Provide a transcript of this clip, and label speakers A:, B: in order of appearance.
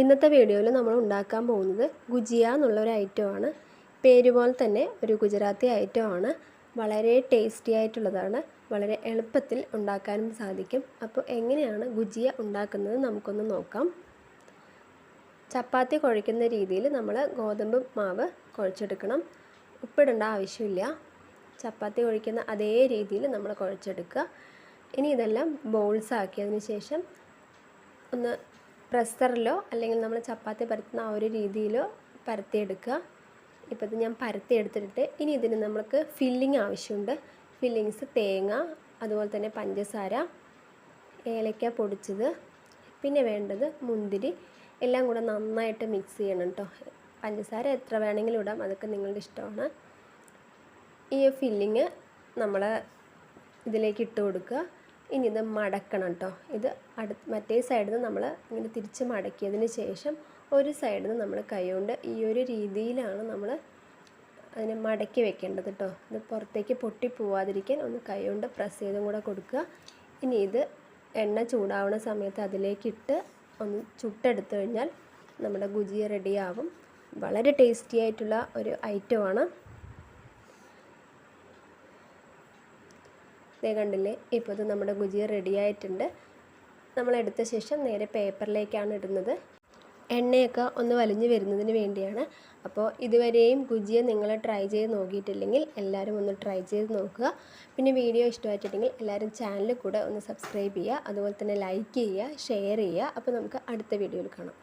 A: ഇന്നത്തെ വീഡിയോയിൽ നമ്മൾ ഉണ്ടാക്കാൻ പോകുന്നത് ഗുജിയ എന്നുള്ള ഒരു ഐറ്റമാണ്. പേര് പോലെ തന്നെ ഒരു ഗുജറാത്തി ഐറ്റമാണ്. വളരെ ടേസ്റ്റി ആയിട്ടുള്ളതാണ്. വളരെ എളുപ്പത്തിൽ ഉണ്ടാക്കാനും സാധിക്കും. അപ്പോൾ എങ്ങനെയാണ് ഗുജിയ ഉണ്ടാക്കുന്നത് നമുക്കൊന്ന് നോക്കാം. ചപ്പാത്തി കുഴയ്ക്കുന്ന രീതിയിൽ നമ്മൾ ഗോതമ്പ് മാവ് കുഴച്ചെടുക്കണം. ഉപ്പിടേണ്ട ആവശ്യമില്ല. ചപ്പാത്തി കുഴയ്ക്കുന്ന അതേ രീതിയിൽ നമ്മൾ കുഴച്ചെടുക്കുക. ഇനി ഇതെല്ലാം ബോൾസ് ആക്കിയതിന് ശേഷം ഒന്ന് പ്രസ്സറിലോ അല്ലെങ്കിൽ നമ്മൾ ചപ്പാത്തി പരത്തുന്ന ആ ഒരു രീതിയിലോ പരത്തിയെടുക്കുക. ഇപ്പോൾ ഇത് ഞാൻ പരത്തി എടുത്തിട്ട് ഇനി ഇതിന് നമുക്ക് ഫില്ലിങ് ആവശ്യമുണ്ട്. ഫില്ലിങ്സ് തേങ്ങ അതുപോലെ തന്നെ പഞ്ചസാര ഏലക്ക പൊടിച്ചത് പിന്നെ വേണ്ടത് മുന്തിരി. എല്ലാം കൂടെ നന്നായിട്ട് മിക്സ് ചെയ്യണം കേട്ടോ പഞ്ചസാര എത്ര വേണമെങ്കിലും ഇടാം അതൊക്കെ നിങ്ങളുടെ ഇഷ്ടമാണ്. ഈ ഫില്ലിങ് നമ്മൾ ഇതിലേക്ക് ഇട്ട് കൊടുക്കുക. ഇനി ഇത് മടക്കണം കേട്ടോ ഇത് അടു മറ്റേ സൈഡിൽ നിന്ന് നമ്മൾ ഇങ്ങനെ തിരിച്ച് മടക്കിയതിന് ശേഷം ഒരു സൈഡിൽ നിന്ന് നമ്മൾ കൈകൊണ്ട് ഈ ഒരു രീതിയിലാണ് നമ്മൾ അതിനെ മടക്കി വെക്കേണ്ടത് കേട്ടോ ഇത് പുറത്തേക്ക് പൊട്ടി പോവാതിരിക്കാൻ ഒന്ന് കൈകൊണ്ട് പ്രസ് ചെയ്തും കൂടെ കൊടുക്കുക. ഇനി ഇത് എണ്ണ ചൂടാവുന്ന സമയത്ത് അതിലേക്കിട്ട് ഒന്ന് ചുട്ടെടുത്തു കഴിഞ്ഞാൽ നമ്മുടെ ഗുജിയ റെഡിയാവും വളരെ ടേസ്റ്റി ആയിട്ടുള്ള ഒരു ഐറ്റമാണ് ഇതേ കണ്ടില്ലേ? ഇപ്പോൾ ഇത് നമ്മുടെ ഗുജിയ റെഡി ആയിട്ടുണ്ട്. നമ്മൾ എടുത്ത ശേഷം നേരെ പേപ്പറിലേക്കാണ് ഇടുന്നത്. എണ്ണയൊക്കെ ഒന്ന് വലിഞ്ഞു വരുന്നതിന് വേണ്ടിയാണ്. അപ്പോൾ ഇതുവരെയും ഗുജിയ നിങ്ങൾ ട്രൈ ചെയ്ത് നോക്കിയിട്ടില്ലെങ്കിൽ എല്ലാവരും ഒന്ന് ട്രൈ ചെയ്ത് നോക്കുക. പിന്നെ വീഡിയോ ഇഷ്ടമായിട്ടുണ്ടെങ്കിൽ എല്ലാവരും ചാനൽ കൂടെ ഒന്ന് സബ്സ്ക്രൈബ് ചെയ്യുക. അതുപോലെ തന്നെ ലൈക്ക് ചെയ്യുക ഷെയർ ചെയ്യുക. അപ്പോൾ നമുക്ക് അടുത്ത വീഡിയോയിൽ കാണാം.